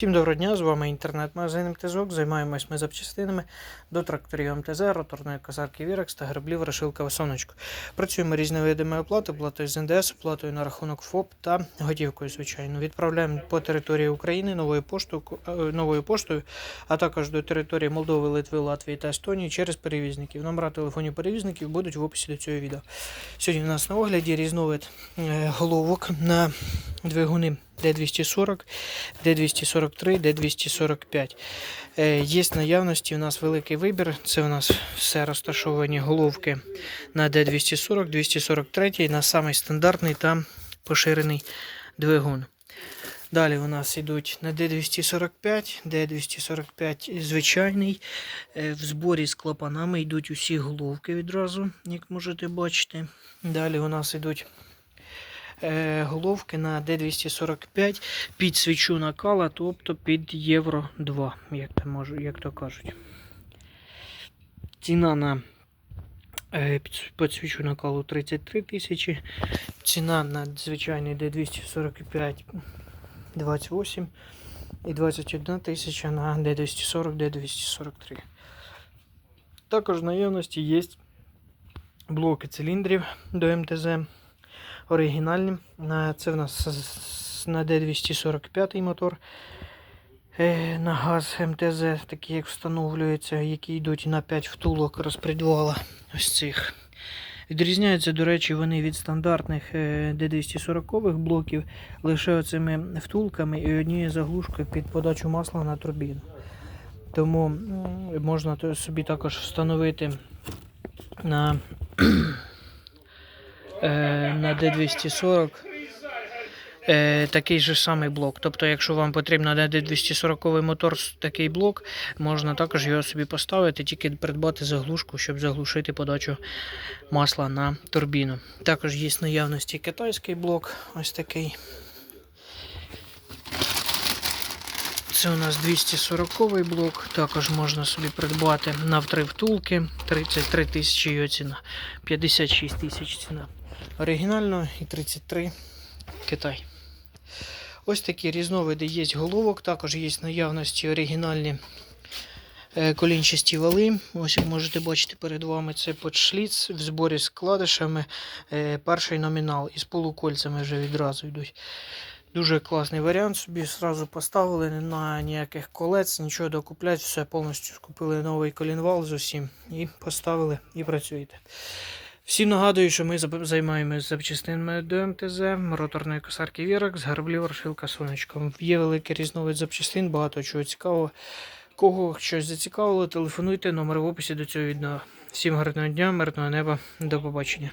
Всім доброго дня, з вами інтернет-магазин МТЗОК. Займаємось ми запчастинами до тракторів МТЗ, роторної косарки Вірекс та граблів Решилка Сонечко. Працюємо різновидами оплати, оплатою з НДС, оплатою на рахунок ФОП та готівкою, звичайно. Відправляємо по території України новою поштою, е, новою поштою, а також до території Молдови, Литви, Латвії та Естонії через перевізників. Номера телефонів перевізників будуть в описі до цього відео. Сьогодні у нас на огляді різновид е, головок на двигуни D240, D243, D245. Е, Є наявності у нас великий вибір. Це у нас все розташовані головки на D240, 243, на самий стандартний та поширений двигун. Далі у нас йдуть на D245, D245 звичайний. Е, В зборі з клапанами йдуть усі головки відразу, як можете бачити. Далі у нас йдуть головки на D245 під свічу накала, тобто під Євро 2, як то, можу, як то кажуть. Ціна на е, під, під свічу накалу 33 тисячі. Ціна на звичайний D245 28 і 21 тисяча на D240, D243. Також в наявності є блоки циліндрів до МТЗ оригінальні. Це в нас на D245 мотор. Е, На газ МТЗ, такі як встановлюються, які йдуть на 5 втулок розпредвала ось цих. Відрізняються, до речі, вони від стандартних е, D240 блоків лише оцими втулками і однією заглушкою під подачу масла на турбіну. Тому можна собі також встановити на е, на D240 е, такий же самий блок. Тобто, якщо вам потрібно на D240 мотор такий блок, можна також його собі поставити, тільки придбати заглушку, щоб заглушити подачу масла на турбіну. Також є наявності китайський блок, ось такий. Це у нас 240 блок, також можна собі придбати на три втулки, 33 тисячі його ціна, 56 тисяч ціна. Оригінально і 33 Китай. Ось такі різновиди є головок, також є наявності оригінальні е, колінчасті вали. Ось як можете бачити перед вами це подшліц в зборі з кладишами. е, Перший номінал із полукольцями вже відразу йдуть. Дуже класний варіант. Собі одразу поставили, на ніяких колець, нічого докуплять, все повністю скупили новий колінвал з усім і поставили і працюєте. Всім нагадую, що ми займаємося запчастинами до МТЗ, роторної косарки Вірок з гарблів Рошилка Сонечком. Є великий різновид запчастин, багато чого цікавого. Кого щось зацікавило, телефонуйте, номер в описі до цього відео. Всім гарного дня, мирного неба, до побачення.